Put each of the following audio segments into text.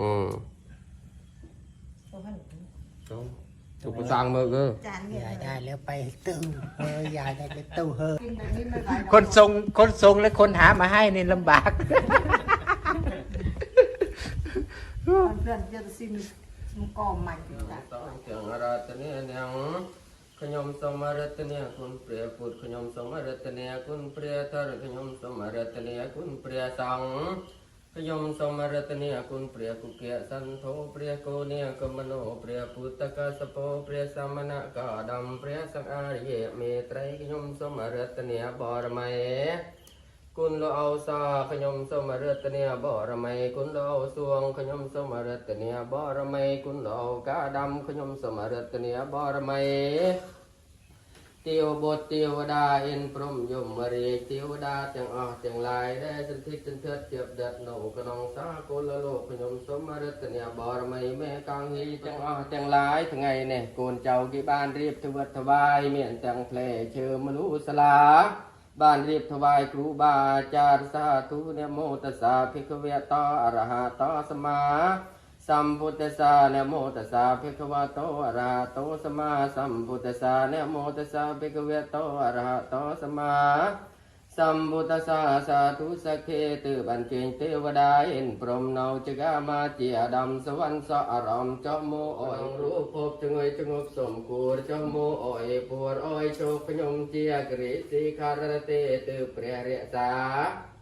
อืมโอ้หันต้องถูกประสังมือก็จานเนี่ยยายได้แล้วไปตู้เฮ้ยยายได้ไปตู้เฮ้ยกินแบบนี้ไม่ไหวหรอกคนส่งคนส่งและคนหามาให้นี่ลำบาก เพื่อนจะซิมมุกอมใหม่จ้ะต้องเสียงรัตเนียยังขยมสมรัตเนียคุณเปรียพุทธขยมสมรัตเนียคุณเปรียทรขยมสมรัตเนียคุณเปรียสัง ខ្ញុំសូមរតនាគុណព្រះគុគៈសន្ធោព្រះគោនាគមនោព្រះពុទ្ធកសពោព្រះសមណកដំព្រះសង្ឃារិយមេត្រីខ្ញុំសូមរតនាបរមៃគុណលោកអោសាខ្ញុំសូមរតនាបរមៃគុណលោកសួងខ្ញុំសូមរតនាបរមៃគុណលោកកាដំខ្ញុំសូមរតនាបរមៃ ទេវបុត្រទេវតាអិនព្រំយមរាជទេវតាទាំងអស់ទាំងឡាយដែលសន្ធិសន្ធិតជាប់ដិតនៅក្នុងសាគលលោកខ្ញុំសូមរតនាបរមីមេកាំងហីទាំងអស់ទាំងឡាយថ្ងៃនេះកូនចៅគេបានរៀបធ្វើវត្តថ្វាយមានទាំងផ្លែឈើមនុស្សសាលាបានរៀបថ្វាយគ្រូបាអាចារ្យសាធុនមោតស្សាភិក្ខវៈតអរហតសម្មា សម្ពុទ្ធស្សានមោតស្សាភិក្ខវៈតអរហតសម្មាសម្ពុទ្ធស្សានមោតស្សាភិក្ខវៈតអរហតសម្មាសម្ពុទ្ធស្សាសាធុសក្ខេទើបានជើញទេវតាអិនព្រមនៅចកាមាជាអាដាមសវណ្ណសអរមចមោអយរូបភពចងើយចងប់សំគួរចមោអយពួរអយជោគខ្ញុំជាគរិសិខារទេទើព្រះរក្សាសង្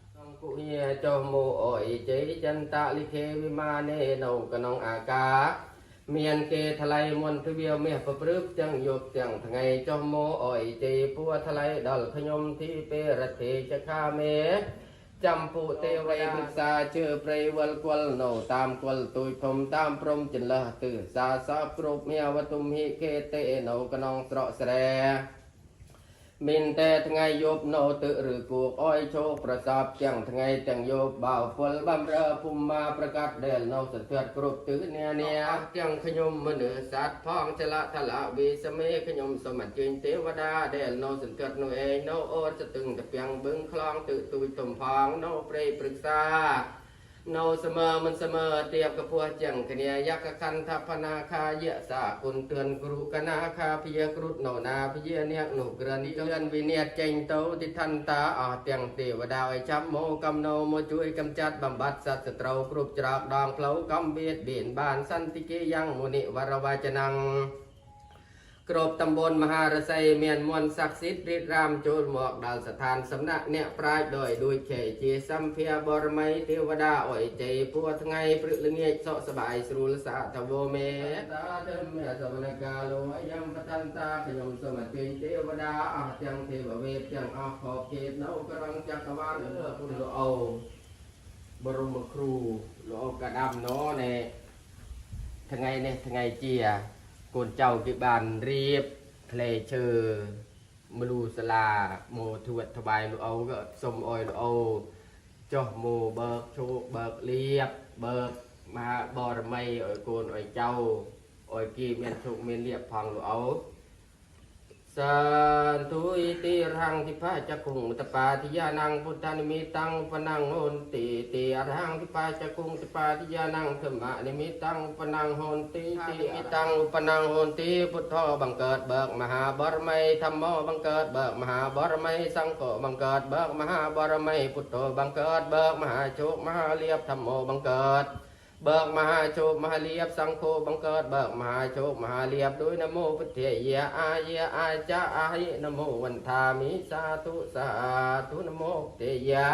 គញាចមោអយជ័យចន្ទលិខេវិមានេនៅក្នុងអាកាសមានគេថ្លៃមន្តវាមាសប្រព្រឹបទាំងយប់ទាំងថ្ងៃចុះមកអយទេពួរថ្លៃដល់ខ្ញុំទីពេរទេចខាមេចំពុទេវយពិក្សាជើព្រៃវលគល់នៅតាមគល់ទួយភុំតាមព្រំចន្លះទិសាសពគ្រប់មាវតុមហិគេទេនៅក្នុងស្រកស្រែ មានតែថ្ងៃយប់នៅទឹកឬគោកអយជោគប្រសពទាំងថ្ងៃទាំងយប់បោពលបំរើភូមិមាប្រកាសដែលនៅសន្តិទ្ធគ្រប់ទិសនានាទាំងខ្ញុំមនុស្សសត្វផងចលៈថលៈវិសមេខ្ញុំសូមអញ្ជើញទេវតាដែលនៅសន្តិទ្ធនោះឯងនៅអូនចទឹងតពាំងបឹងខ្លងទឹកទួយទំផងនៅព្រៃព្រឹក្សា เนาเสมอมันเสมอเตรียมกระพัวเจียงเนียยักกันทัพนาคาเยะสาคุณเตือนกรุกนาคาพิยกรุตเนานาพิยเนียหนุกรณิเตือนวิเนียเจงเตติทันตาอ่อเตียงเตวดาวไอชับโมกำโนโมจุยกำจัดบำบัดสัตว์ตรากรุบจรากดองเคลากำเบียดเบียนบานสันติเกยังมุนิวรวาจนัง គ្រប់តំបន់មហារសីមានមន្តស័ក្តិសិទ្ធិព្រាតរាមចូលមកដល់ស្ថានសំណាក់អ្នកប្រាជ្ញដោយដូចជាជាសម្ភារបរមីទេវតាអុយជ័យពួរថ្ងៃព្រឹកល្ងាចសក់សบายស្រួលសាតវោមេតាធម្មសមនកាលោអយំបតន្តាខ្ញុំសូមអញ្ជើញទេវតាអស់ទាំងទេវវេទទាំងអស់ខបគេនៅក្រុងចក្រវាលអឺគុណល្អបរមគ្រូល្អកដាំណោណែថ្ងៃនេះថ្ងៃជា កូនចៅគេបានរៀបផ្លែឈើមលូសាលាមកធ្វើថ្វាយលោកអូក៏សុំអោយលោកអូចុះមកបើកឈោបើកលៀបបើកមហាបរមីឲ្យកូនឲ្យចៅឲ្យគេមានជោគមានលៀបផងលោកអូ สันธุอิติรังทิพาจักขุงตปาทิยานังพุทธานิมิตังปนังโหนติติอรหังทิพาจักขุงตปาทิยานังธรรมะนิมิตังปนังโหนติตินิมิตังปนังโหนติพุทโธบังเกิดเบิกมหาบรมีธรรมโมบังเกิดเบิกมหาบรมีสังโฆบังเกิดเบิกมหาบรมีพุทโธบังเกิดเบิกมหาโชคมหาเลียบธรรมโมบังเกิด បើកមហាជោគមហាលៀបសង្ឃោបង្កើតបើកមហាជោគមហាលៀបដោយនមោពុទ្ធិយាអាយាអាចាអាហិនមោវន្ថាមិសាធុសាធុនមោពុទ្ធិយា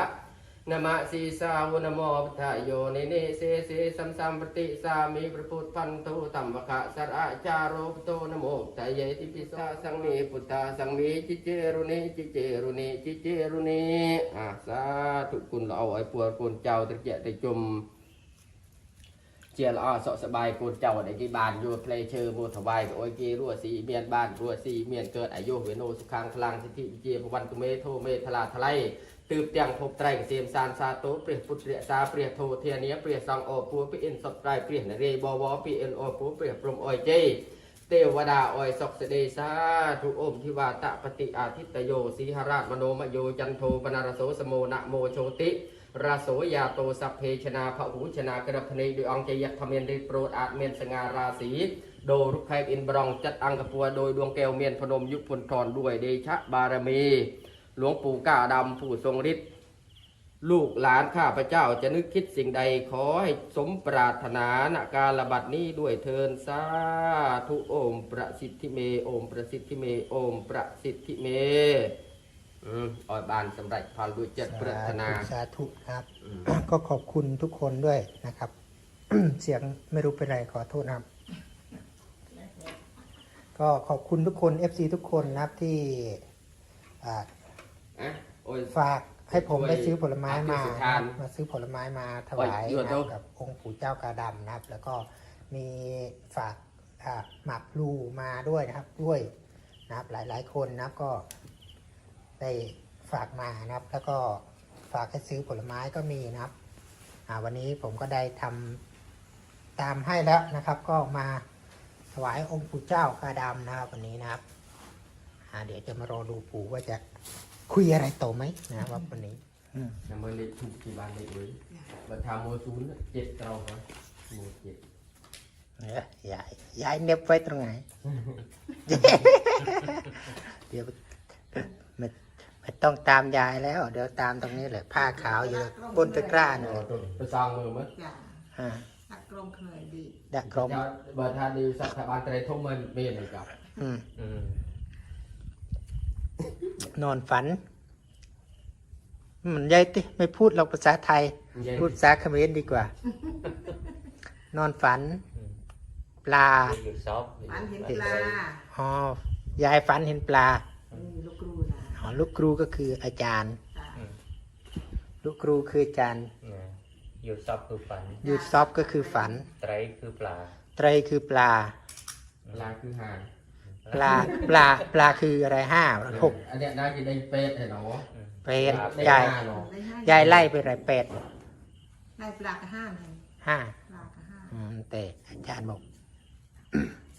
នមស៊ីសាវនមោពុទ្ធយោនិនិសេសេសំសំប្រតិសាមិប្រពុទ្ធផន្ទុធម្មកសរអចារោបតោនមោពុទ្ធយេតិពិសាសង្មេពុទ្ធសង្មេចិជេរុនិចិជេរុនិចិជេរុនិអាសាធុគុណល្អឲ្យពួរកូនចៅត្រជាក់ត្រជុំ ជាល្អសុខសប្បាយកូនចៅដែលគេបានយកផ្លេឈើមកថ្វាយទៅអុយគេរស់ស៊ីមានបានរស់ស៊ីមានកើតអាយុវិនោសុខាងខ្លាំងសិទ្ធិជាប្រវត្តិមេធោមេថ្លាថ្លៃទើបទាំងភពត្រៃកសៀមសានសាទោព្រះពុទ្ធរក្សាព្រះធោធានាព្រះសង្ឃអពួរព្រះអិនសតត្រៃព្រះនរេបវរព្រះអិនអពួរព្រះព្រំអុយជ័យទេវតាអុយសុខសេដីសាធុអូមធីវតាបតិអាទិតយោស៊ីហរាជមនោមយោចន្ទោបនរសោសមោនមោជោតិ ราโสยาโตสัพเพชนาพหูชนากระพเนโดยองใจยักทเมนริโปรดอาเมนสงาราศีโดรุกไคอินบรองจัดอังกปัวโดยดวงแก้วเมียนพนมยุพลทรด้วยเดชะบารมี หลวงปู่กาดำผู้ทรงฤทธิ์ลูกหลานข้าพระเจ้าจะนึกคิดสิ่งใดขอให้สมปรารถนาณการระบัดนี้ด้วยเทินสาธุโอมประสิทธิเมโอมประสิทธิเมโอมประสิทธิเม อืมออยบานสำเร็จพาด้วยจิตปรารถนา สาธุครับ อืม ก็ขอบคุณทุกคนด้วยนะครับ เสียงไม่รู้เป็นไรขอโทษนะครับ ก็ขอบคุณทุกคน FC ทุกคนนะครับที่อ่าอะโอ้ย ฝากให้ผมไปซื้อผลไม้มาอธิษนะฐานครับมาซื้อผลไม้มาถวายโอ้ยหยุดนะเถครัอะบกับองค์ปู่เจ้ากาดำนะครับ แล้วก็มีฝากอ่าหมากพลูมาด้วยนะครับ ด้วยนะครับหลายๆ คนนะครับก็ ได้ฝากมานะครับ แล้วก็ฝากให้ซื้อผลไม้ก็มีนะครับอ่าวันนี้ผมก็ได้ทำตามให้แล้วนะครับ ก็มาถวายองค์ปู่เจ้ากาดำนะครับวันนี้นะครับอ่าเดี๋ยวจะมารอดูปู่ว่าจะคุยอะไรต่อไหมนะครับวันนี้น้ำมันเล็กถูกที่บ้านเล็กเลยบัตรทาโมซูนย์เจ็ดเราเหรอโมเจ็ดเนี่ยยายยายเหน็บไว้ตรงไหน เดี๋ยวไม่ ไม่ต้องตามยายแล้ว เดี๋ยวตามตรงนี้เลยผ้าขาวอยู่บนตะกร้าอ๋เนี่อยตัวไปสร้างมือมั้ยจ้ะอ่าตักกลมเคยดีดักกรมจะบัตรทาดีสัตว์บานไตรทุ่มมันเมียนเลยกับอืมอืม นอนฝัน มันยายติ ไม่พูดหรอกภาษาไทย พูดภาษาเขมรดีกว่า นอนฝัน ปลาอยู่ซอฟฝันเห็นปลาอ๋อยายฝันเห็นปลานี่ลูกครูนะ อ๋อลูกครูก็คืออาจารย์จ้ะลูกครูคืออาจารย์อยู่ซอฟคือฝันยูซอฟก็คือฝัน ไตรคือปลา ไตรคือปลา ปลาคือหางปลาปลาปลาคืออะไรห้าหกอันเนี้ยได้จะได้เป็ดให้หนอเป็ดได้ยายห้าหนอได้ให้ยายไล่ไปอะไรเป็ดได้ปลากระห้านให้ห้าปลากระห้านอืมแต่อาจารย์บอก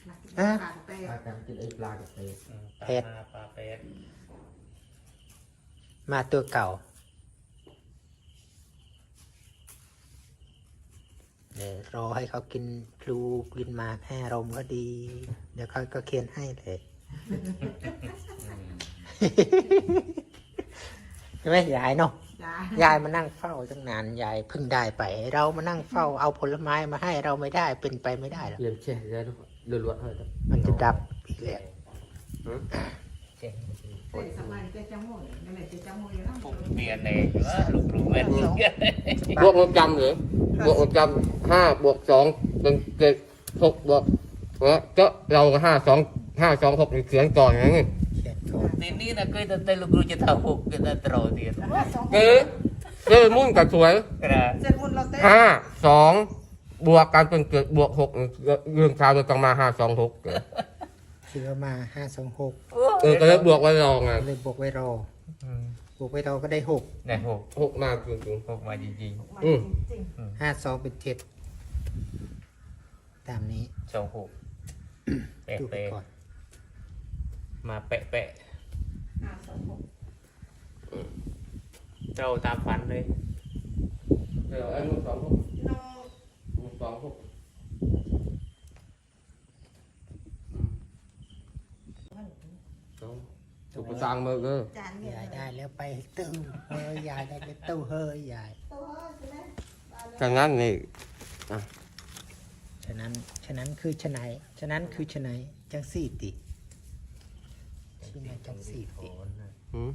ปลากระห้านเตะปลากันจะได้ปลากับเป็ดเป็ดปลาปลาเป็ด มาตัวเก่าเดี๋ยวรอให้เขากินพลูกินหมากให้อารมณ์ก็ดี เดี๋ยวเขาก็เคียนให้เลยใช่ไหมยายเนาะจ้ะยายมานั่งเฝ้าตั้งนานยายเพิ่งได้ไป เรามานั่งเฝ้าเอาผลไม้มาให้เราไม่ได้เป็นไปไม่ได้หรอกเปลี่ยนเช่ได้ด้วยลวดๆให้ครับมันจะดับอีกแล้วเจ๋งเตะส มัยเตะจังหวะนั่นแหละเตะจังหวะอย่างนั้นผมเปลี่ยนเองว่าลูกครูแม่นบวกลบจำเหรอบวกลบจำห้าบวกสองเป็นเจ็ดหกบวกแล้วก็เราก็ห้าสองห้าสองหกเขียนก่อนอย่างนี้เขียนก่อนทีนี้นะเคยแต่ลูกครูจะทำหกจะได้ตรอเดียวว่าสองเก๋เก๋มุ่นกับสวยกระเส้นมุนเราเตะห้าสองบวกกันเป็นเกิดบวกหกเรื่องชาวเลยต้องมาห้าสองหกเกิด ซื้อมาห้าสองหกเออก็เลยบวกไว้รองไงเลยบวกไว้รอบวกไว้รอก็ได้หกได้หกหกมากจริงหกมาจริงอืมจริงห้าสองเป็นเจ็ดตามนี้ๆสองหกแปะดูไปเปะก่อนมาแปะแปะห้าสองหกเราตามฝันเลยเดี๋ยวไอ้มึงสองหกน้องมึงสองหกสอง ถูกประสางมือเออจานเนี่ยยายได้แล้วไปตู้เฮ้ยยายได้ไปตู้เฮ้ยยายตัวใช่ไหมฉะนั้นนี่ฉะนั้นฉะนั้นคือฉะไหนฉะนั้นคือฉะไหนจังสี่ติที่ไหนจังสี่ติอืม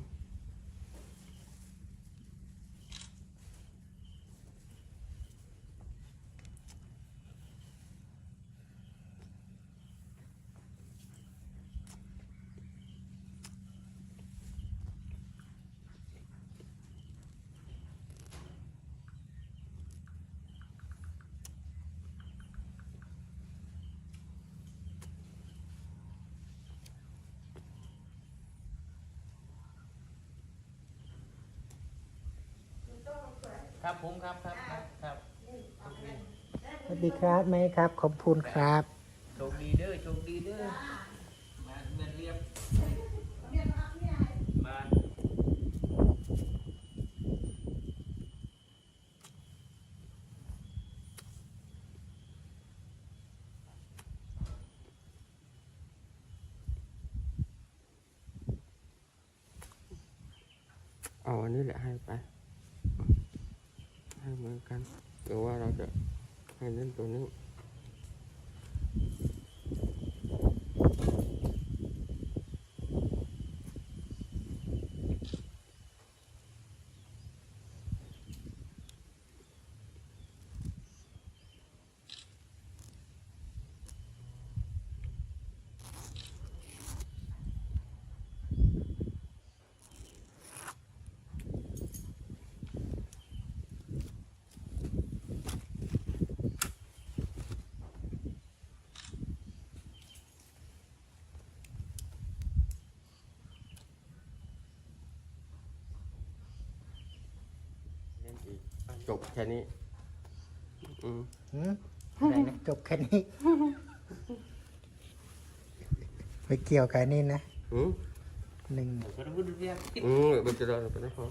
ครับผมครับครับครับสวัสดีครับไหมครับ ขอบคุณครับ โชคดีเด้อโชคดีเด้อมาเงินเรียบมาอ๋อนี่แหละให้ไป มือกันหรือว่าเราจะให้เล่นตัวนี้ เล่นอีก จบแค่นี้ อืมหืมอะไรนะจบแค่นี้ไม่เกี่ยวกับนี่นะอืมหนึ่งก็ต้องพูดเรียกอืมเดี๋ยวจะรอไปนะครับ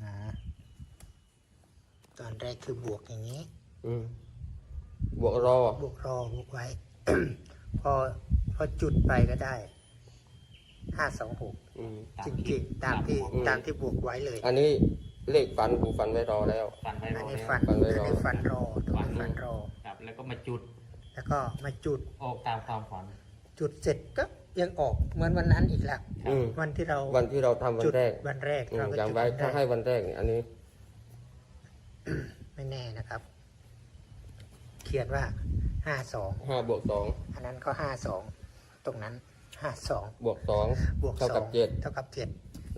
อ่าตอนแรกคือบวกอย่างนี้ อืมบวกรอบวกรอบวกไว้ พอพอจุดไปก็ได้ ห้าสองหกอืมจริงๆ ตามที่อืมตามที่บวกไว้เลย อันนี้เลขฟันกูฟันไว้รอแล้ว ฟันไว้รอันอนี้แล้วฟันฟันไว้อันรอ นี้ฟันรอตัวฟันนี้ฟันรอ ครับ แล้วก็มาจุดแล้วก็มาจุดออกตามความฝันจุดเสร็จก็ยังออกเหมือนวันนั้นอีกแล้วอืมวันที่เราวันที่เราทำวันจุดแรกวันแรกอืมเราก็อย่างจุดไว้วันแรถ้ากให้วันแรกเนี่ยอันนี้ไม่แน่นะครับ เขียนว่าห้าสองห้าบวกสองอันนั้นก็ห้าสองตรงนั้น ห้าสองบวกสองบวกเท่าสกัอบงเจ็ดเท่ากับเจ็ด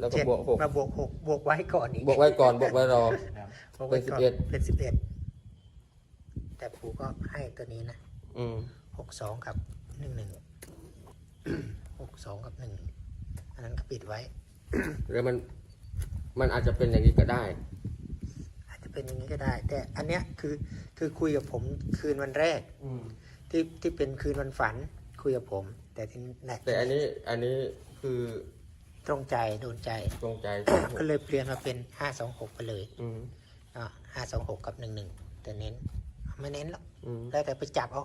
แล้วก็เจ็ดบวกหกมาบวกหกบวกไว้ก่อนอีกบวกไว้ก่อนบวกไว้รอครับบวกไว้ก่อนเป็นเป็นสิบเอ็ดแต่ครูก็ให้ตัวนี้นะอืมหกสองกับหนึ่งหนึ่งหกสองกับหนึ่งอันนั้นก็ปิดไว้ แล้วมันมันอาจจะเป็นอย่างนี้ก็ได้ อาจจะเป็นอย่างนี้ก็ได้ แต่อันเนี้ยคือคือคุยกับผมคืนวันแรก อืมที่ที่เป็นคืนวันฝันคุยกับผม แต่ที่ไหนแต่อันนี้อันนี้คือตรงใจโดนใจ ตรงใจก็เลยเปลี่ยนมาเป็นห้าสองหกไปเลยอืมอ่าห้าสองหกกับหนึ่งหนึ่งแต่เน้นไม่เน้นหรอกอืมแล้วแต่ไปจับเอาอ